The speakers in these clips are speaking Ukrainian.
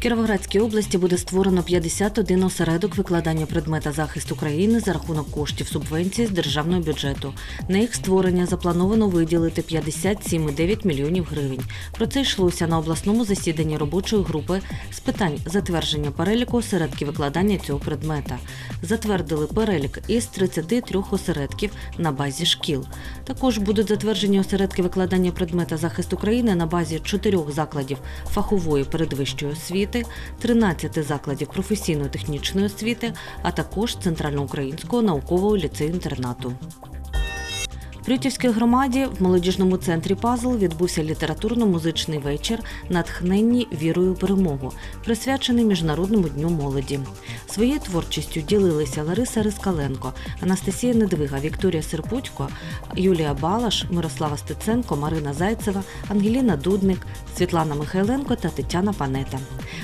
Кіровоградській області буде створено 51 осередок викладання предмета захист України за рахунок коштів субвенції з державного бюджету. На їх створення заплановано виділити 57,9 мільйонів гривень. Про це йшлося на обласному засіданні робочої групи з питань затвердження переліку осередків викладання цього предмета. Затвердили перелік із 33 осередків на базі шкіл. Також будуть затверджені осередки викладання предмета захист України на базі чотирьох закладів фахової передвищої освіти, 13 закладів професійно-технічної освіти, а також Центральноукраїнського наукового ліцею-інтернату. В Прютівській громаді в молодіжному центрі Пазл відбувся літературно-музичний вечір Натхненні вірою перемогу, присвячений Міжнародному дню молоді. Своєю творчістю ділилися Лариса Рискаленко, Анастасія Недвига, Вікторія Серпутько, Юлія Балаш, Мирослава Стеценко, Марина Зайцева, Ангеліна Дудник, Світлана Михайленко та Тетяна Панета.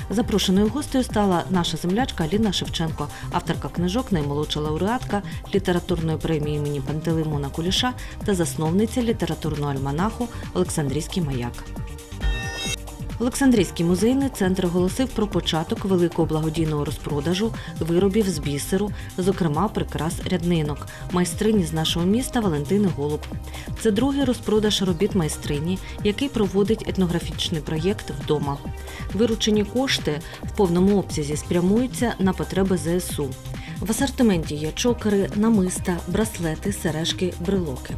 Запрошеною гостею стала наша землячка Аліна Шевченко, авторка книжок, наймолодша лауреатка літературної премії імені Пантелеймона Куліша та засновниця літературного альманаху Олександрійський маяк. Олександрійський музейний центр оголосив про початок великого благодійного розпродажу виробів з бісеру, зокрема прикрас ряднинок, майстрині з нашого міста Валентини Голуб. Це другий розпродаж робіт майстрині, який проводить етнографічний проєкт вдома. Виручені кошти в повному обсязі спрямуються на потреби ЗСУ. В асортименті є чокери, намиста, браслети, сережки, брелоки.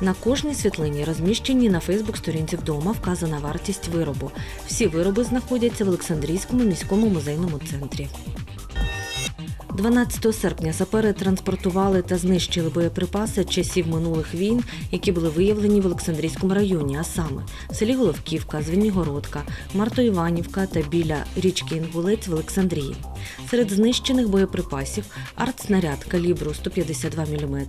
На кожній світлині розміщені на Фейсбук-сторінці вдома вказана вартість виробу. Всі вироби знаходяться в Олександрійському міському музейному центрі. 12 серпня сапери транспортували та знищили боєприпаси часів минулих війн, які були виявлені в Олександрійському районі, а саме в селі Головківка, Звенігородка, Марто-Іванівка та біля річки Інгулець в Олександрії. Серед знищених боєприпасів артснаряд калібру 152 мм,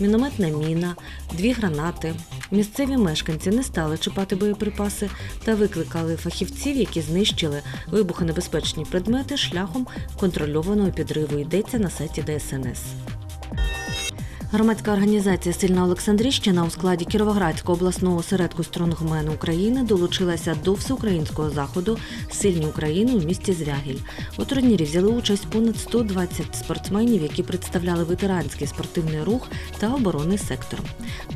мінометна міна, дві гранати. Місцеві мешканці не стали чіпати боєприпаси та викликали фахівців, які знищили вибухонебезпечні предмети шляхом контрольованого підриву. Йдеться на сайті ДСНС. Громадська організація Сильна Олександрійщина у складі Кіровоградського обласного осередку Стронгмену України долучилася до всеукраїнського заходу Сильні України у місті Звягіль. У турнірі взяли участь понад 120 спортсменів, які представляли ветеранський спортивний рух та оборонний сектор.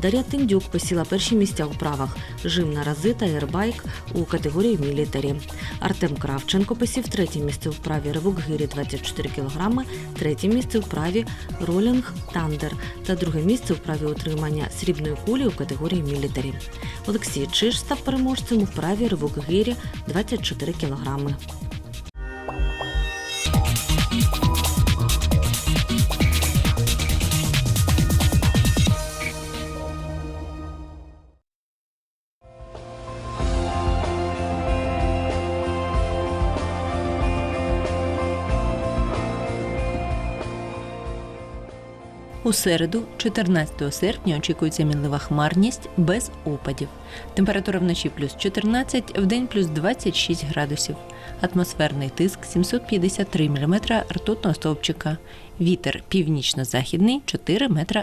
Дар'я Тиндюк посіла перші місця у правах жим на рази та ербайк у категорії мілітарі. Артем Кравченко посів третє місце у вправі ривок гирі 24 кг, третє місце у вправі ролінг тандер та друге місце у праві утримання срібної кулі у категорії мілітарі. Олексій Чиж став переможцем у праві ривок гирі 24 кг. У середу, 14 серпня, очікується мінлива хмарність без опадів. Температура вночі плюс 14, вдень плюс 26 градусів. Атмосферний тиск 753 мм ртутного стовпчика. Вітер північно-західний 4 метра